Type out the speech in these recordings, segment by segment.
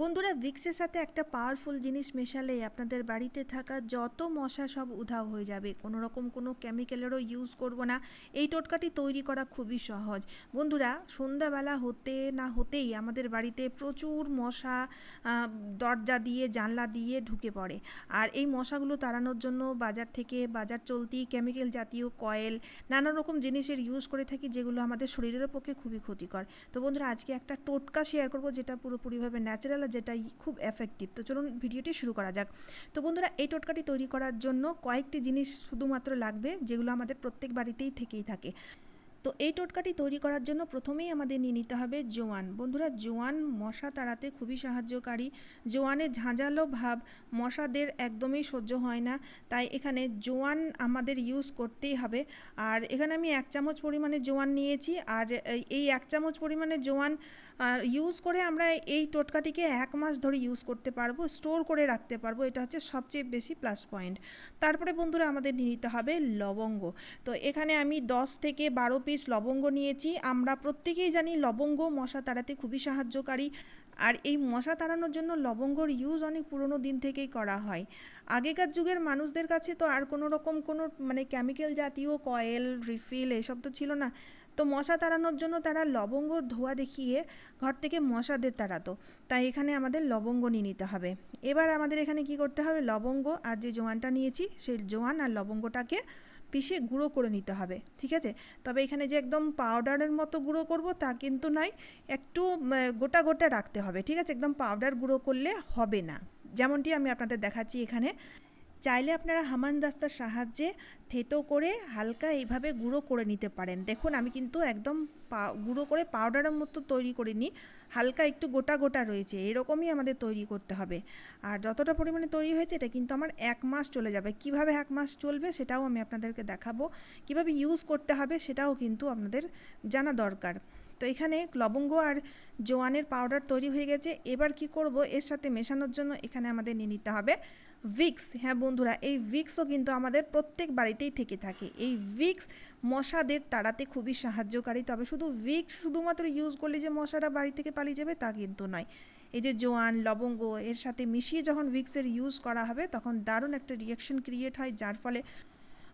বন্ধুরা ভিক্সের সাথে একটা পাওয়ারফুল জিনিস মেশালে আপনাদের বাড়িতে থাকা যত মশা সব উধাও হয়ে যাবে। কোনো রকম কোনো কেমিক্যালেরও ইউজ করব না। এই টোটকাটি তৈরি করা খুবই সহজ। বন্ধুরা, সন্ধ্যাবেলা হতে না হতেই আমাদের বাড়িতে প্রচুর মশা দরজা দিয়ে, জানলা দিয়ে ঢুকে পড়ে। আর এই মশাগুলো তাড়ানোর জন্য বাজার থেকে বাজার চলতি কেমিক্যাল জাতীয় কয়েল নানা রকম জিনিসের ইউজ করে থাকি যেগুলো আমাদের শরীরের পক্ষে খুবই ক্ষতিকর। তো বন্ধুরা, আজকে একটা টোটকা শেয়ার করব যেটা পুরোপুরিভাবে ন্যাচারাল আর যেটাই খুব এফেক্টিভ তো চলুন ভিডিওটি শুরু করা যাক। তো বন্ধুরা, এই টোটকাটি তৈরি করার জন্য কয়েকটি জিনিস শুধুমাত্র লাগবে, যেগুলো আমাদের প্রত্যেক বাড়িতেই থেকেই থাকে। তো এই টোটকাটি তৈরি করার জন্য প্রথমেই আমাদের নিয়ে নিতে হবে জোয়ান। বন্ধুরা, জোয়ান মশা তাড়াতে খুবই সাহায্যকারী। জোয়ানের ঝাঁঝালো ভাব মশাদের একদমই সহ্য হয় না। তাই এখানে জোয়ান আমাদের ইউজ করতেই হবে। আর এখানে আমি এক চামচ পরিমাণে জোয়ান নিয়েছি। আর এই- এক চামচ পরিমাণে জোয়ান ইউজ করে আমরা এই টোটকাটিকে এক মাস ধরে ইউজ করতে পারব স্টোর করে রাখতে পারব। এটা হচ্ছে সবচেয়ে বেশি প্লাস পয়েন্ট তারপরে বন্ধুরা আমাদের নিয়ে নিতে হবে লবঙ্গ। তো এখানে আমি দশ থেকে বারো পিস লবঙ্গ নিয়েছি। আমরা প্রত্যেকেই জানি লবঙ্গ মশা তাড়াতে খুবই সাহায্যকারী। আর এই মশা তাড়ানোর জন্য লবঙ্গর ইউজ অনেক পুরনো দিন থেকেই করা হয়। আগেকার যুগের মানুষদের কাছে তো আর কোনো রকম কোনো মানে কেমিক্যাল জাতীয় কয়েল রিফিল এসব তো ছিল না। তো মশা তাড়ানোর জন্য তারা লবঙ্গ ধোয়া দেখিয়ে ঘর থেকে মশাদের তাড়াতো। তাই এখানে আমাদের লবঙ্গ নিয়ে নিতে হবে। এবার আমাদের এখানে কি করতে হবে? লবঙ্গ আর যে জোয়ানটা নিয়েছি, সেই জোয়ান আর লবঙ্গটাকে পিষে গুঁড়ো করে নিতে হবে, ঠিক আছে? তবে এখানে যে একদম পাউডারের মতো গুঁড়ো করব তা কিন্তু নয়, একটু গোটা গোটা রাখতে হবে, ঠিক আছে? একদম পাউডার গুঁড়ো করলে হবে না। যেমনটি আমি আপনাদের দেখাচ্ছি এখানে। চাইলে আপনারা হামান দাস্তার সাহায্যে থেতো করে হালকা এইভাবে গুঁড়ো করে নিতে পারেন। দেখুন, আমি কিন্তু একদম পা- গুঁড়ো করে পাউডারের মতো তৈরি করিনি, হালকা একটু গোটা গোটা রয়েছে, এরকমই আমাদের তৈরি করতে হবে। আর যতটা পরিমাণে তৈরি হয়েছে, এটা কিন্তু আমার এক মাস চলে যাবে। কীভাবে এক মাস চলবে সেটাও আমি আপনাদেরকে দেখাবো, কীভাবে ইউজ করতে হবে সেটাও কিন্তু আপনাদের জানা দরকার। তো এখানে লবঙ্গ আর জোয়ানের পাউডার তৈরি হয়ে গেছে, এবার কি করব, এর সাথে মেশানোর জন্য এখানে আমাদের নিয়ে নিতে হবে ভিক্স হ্যাঁ বন্ধুরা, এই ভিক্সও কিন্তু আমাদের প্রত্যেক বাড়িতেই থেকে থাকে। এই ভিক্স মশাদের তাড়াতে খুবই সাহায্যকারী, তবে শুধু ভিক্স শুধুমাত্র ইউজ করলে যে মশারা বাড়ি থেকে পালিয়ে যাবে তা কিন্তু নয়। এই যে জোয়ান, লবঙ্গ, এর সাথে মিশিয়ে যখন ভিক্সের ইউজ করা হবে, তখন দারুণ একটা রিয়াকশন ক্রিয়েট হয়, যার ফলে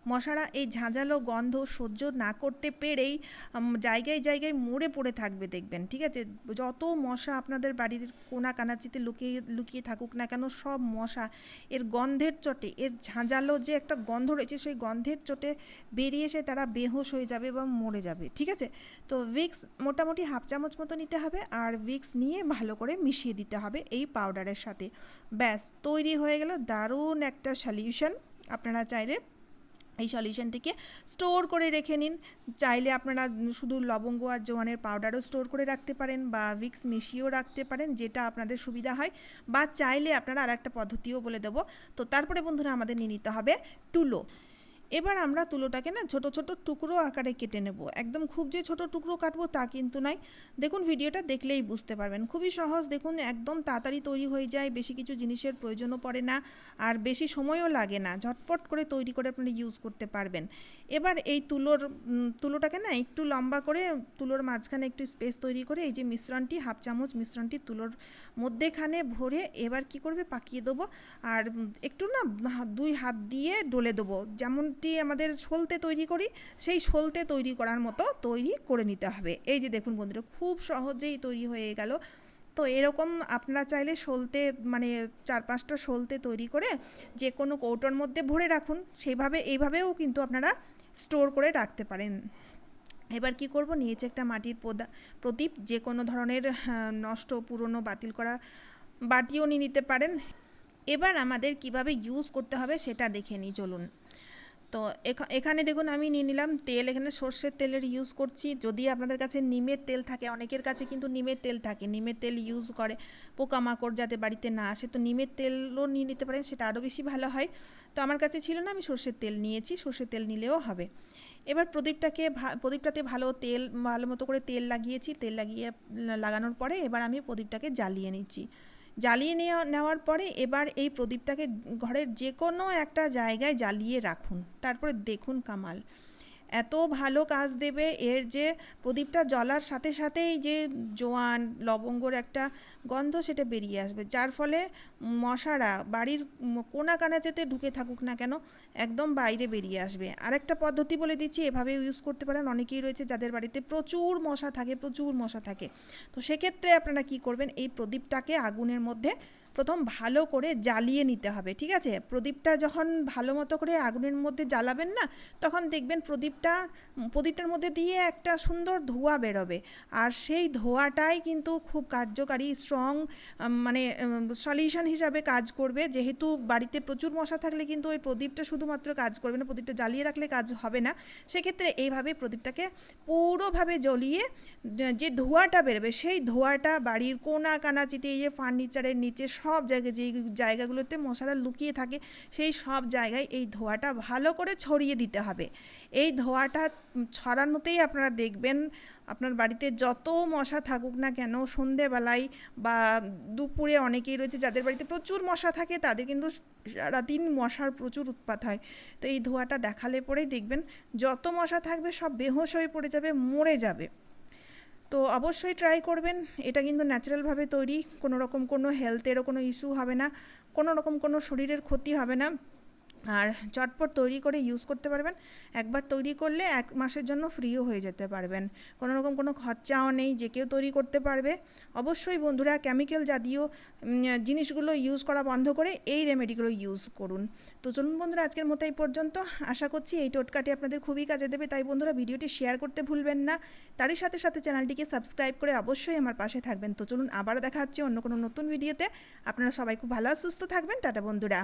মশারা এই ঝাঁঝালো গন্ধ সহ্য না করতে পেরেই জায়গায় জায়গায় মরে পড়ে থাকবে দেখবেন, ঠিক আছে? যত মশা আপনাদের বাড়ির কোনা কানাচিতে লুকিয়ে লুকিয়ে থাকুক না কেন, সব মশা এর গন্ধের চটে, এর ঝাঁঝালো যে একটা গন্ধ রয়েছে সেই গন্ধের চটে বেরিয়ে এসে তারা বেহোশ হয়ে যাবে এবং মরে যাবে, ঠিক আছে? তো ভিক্স মোটামুটি হাফ চামচ মতো নিতে হবে আর ভিক্স নিয়ে ভালো করে মিশিয়ে দিতে হবে এই পাউডারের সাথে। ব্যাস, তৈরি হয়ে গেল দারুণ একটা সলিউশন আপনারা চাইলে এই সলিউশনটিকে স্টোর করে রেখে নিন। চাইলে আপনারা শুধু লবঙ্গ আর জোয়ানের পাউডারও স্টোর করে রাখতে পারেন বা ভিক্স মিশিয়েও রাখতে পারেন, যেটা আপনাদের সুবিধা হয়। বা চাইলে আপনারা আর একটা পদ্ধতিও বলে দেবো। তো তারপরে বন্ধুরা আমাদের নিয়ে নিতে হবে তুলো। এবার আমরা তুলোটাকে না ছোট ছোট টুকরো আকারে কেটে নেব। একদম খুব যে ছোট টুকরো কাটবো তা কিন্তু নয়। দেখুন, ভিডিওটা দেখলেই বুঝতে পারবেন। খুবই সহজ। দেখুন, একদম তাড়াতাড়ি তৈরি হয়ে যায়। বেশি কিছু জিনিসের প্রয়োজনও পড়ে না আর বেশি সময়ও লাগে না। ঝটপট করে তৈরি করে আপনারা ইউজ করতে পারবেন। এবার এই তুলোর তুলোটাকে না একটু লম্বা করে তুলোর মাঝখানে একটু স্পেস তৈরি করে এই যে মিশ্রণটি, হাফ চামচ মিশ্রণটি তুলোর মধ্যেখানে ভরে এবার কি করবে? পাকিয়ে দেবো। আর একটু না দুই হাত দিয়ে ডলে দেবো। যেমনটি আমাদের সলতে তৈরি করি, সেই সলতে তৈরি করার মতো তৈরি করে নিতে হবে। এই যে দেখুন বন্ধুরা, খুব সহজেই তৈরি হয়ে গেল। তো এরকম আপনারা চাইলে সলতে মানে চার পাঁচটা সলতে তৈরি করে যে কোনো কৌটোর মধ্যে ভরে রাখুন। সেইভাবে এইভাবেও কিন্তু আপনারা স্টোর করে রাখতে পারেন। এবার কি করব? নিয়েছে একটা মাটির প্রদীপ। যে কোনো ধরনের নষ্ট, পুরনো, বাতিল করা বাটিও নিয়ে নিতে পারেন। এবার আমাদের কীভাবে ইউজ করতে হবে সেটা দেখে নিই, চলুন। তো এখা- এখানে দেখুন আমি নিয়ে নিলাম তেল। এখানে সর্ষের তেলের ইউজ করছি। যদি আপনাদের কাছে নিমের তেল থাকে, অনেকের কাছে কিন্তু নিমের তেল থাকে। নিমের তেল ইউজ করে পোকামাকড় যাতে বাড়িতে না আসে। তো নিমের তেলও নিয়ে নিতে পারেন, সেটা আরও বেশি ভালো হয়। তো আমার কাছে ছিল না, আমি সর্ষের তেল নিয়েছি, সর্ষের তেল নিলেও হবে। এবার প্রদীপটাকে প্রদীপটাতে ভালো তেল, ভালো মতো করে তেল লাগিয়েছি। তেল লাগিয়ে লাগানোর পরে এবার আমি প্রদীপটাকে জ্বালিয়ে নিচ্ছি। জ্বালিয়ে নেওয়া নেওয়ার পরে এবার এই প্রদীপটাকে ঘরের যে কোনো একটা জায়গায় জ্বালিয়ে রাখুন। তারপরে দেখুন কামাল। এত ভালো কাজ দেবে। এর যে প্রদীপটা জ্বলার সাথে সাথেই যে জোয়ান, লবঙ্গর একটা গন্ধ সেটা বেরিয়ে আসবে। যার ফলে মশারা বাড়ির কোনা কানাচেতে ঢুকে থাকুক না কেন, একদম বাইরে বেরিয়ে আসবে। আরেকটা পদ্ধতি বলে দিচ্ছি এভাবে ইউজ করতে পারেন। অনেকেই রয়েছে যাদের বাড়িতে প্রচুর মশা থাকে, প্রচুর মশা থাকে। তো সেক্ষেত্রে আপনারা কি করবেন, এই প্রদীপটাকে আগুনের মধ্যে প্রথম ভালো করে জ্বালিয়ে নিতে হবে, ঠিক আছে? প্রদীপটা যখন ভালো মতো করে আগুনের মধ্যে জ্বালাবেন না, তখন দেখবেন প্রদীপটা, প্রদীপটার মধ্যে দিয়ে একটা সুন্দর ধোঁয়া বেরোবে। আর সেই ধোঁয়াটাই কিন্তু খুব কার্যকারী স্ট্রং মানে সলিউশন হিসাবে কাজ করবে। যেহেতু বাড়িতে প্রচুর মশা থাকলে কিন্তু ওই প্রদীপটা শুধুমাত্র কাজ করবে না, প্রদীপটা জ্বালিয়ে রাখলে কাজ হবে না। সেক্ষেত্রে এইভাবে প্রদীপটাকে পুরোভাবে জ্বলিয়ে, যে- ধোঁয়াটা বেরোবে, সেই ধোঁয়াটা বাড়ির কোনা কানাচিতে এই যে ফার্নিচারের নিচে সব জায়গায় যেই জায়গাগুলোতে মশারা লুকিয়ে থাকে, সেই সব জায়গায় এই ধোঁয়াটা ভালো করে ছড়িয়ে দিতে হবে। এই ধোঁয়াটা ছড়ানোতেই আপনারা দেখবেন, আপনার বাড়িতে যত মশা থাকুক না কেন, সন্ধেবেলায় বা দুপুরে অনেকেই রয়েছে, যাদের বাড়িতে প্রচুর মশা থাকে, তাদের কিন্তু সারাদিন মশার প্রচুর উৎপাত হয়। তো এই ধোঁয়াটা দেখালে পরেই দেখবেন, যত মশা থাকবে, সব বেহোশ হয়ে পড়ে যাবে, মরে যাবে। তো অবশ্যই ট্রাই করবেন। এটা কিন্তু ন্যাচারালভাবে তৈরি। কোনো রকম কোনো হেলথেরও কোনো ইস্যু হবে না। কোনো রকম কোনো শরীরের ক্ষতি হবে না। আর চটপট তৈরি করে ইউজ করতে পারবেন। একবার তৈরি করলে এক মাসের জন্য ফ্রিও হয়ে যেতে পারবেন। কোনো রকম কোনো খরচাও নেই, যে কেউ তৈরি করতে পারবে। অবশ্যই বন্ধুরা কেমিক্যাল জাতীয় জিনিসগুলো ইউজ করা বন্ধ করে এই রেমেডিগুলো ইউজ করুন। তো চলুন বন্ধুরা, আজকের মতো এই পর্যন্ত। আশা করছি এই টোটকাটি আপনাদের খুবই কাজে দেবে। তাই বন্ধুরা, ভিডিওটি শেয়ার করতে ভুলবেন না। তারই সাথে সাথে চ্যানেলটিকে সাবস্ক্রাইব করে অবশ্যই আমার পাশে থাকবেন। তো চলুন আবার দেখা হচ্ছে অন্য কোনো নতুন ভিডিওতে আপনারা সবাই খুব ভালো সুস্থ থাকবেন। টাটা বন্ধুরা।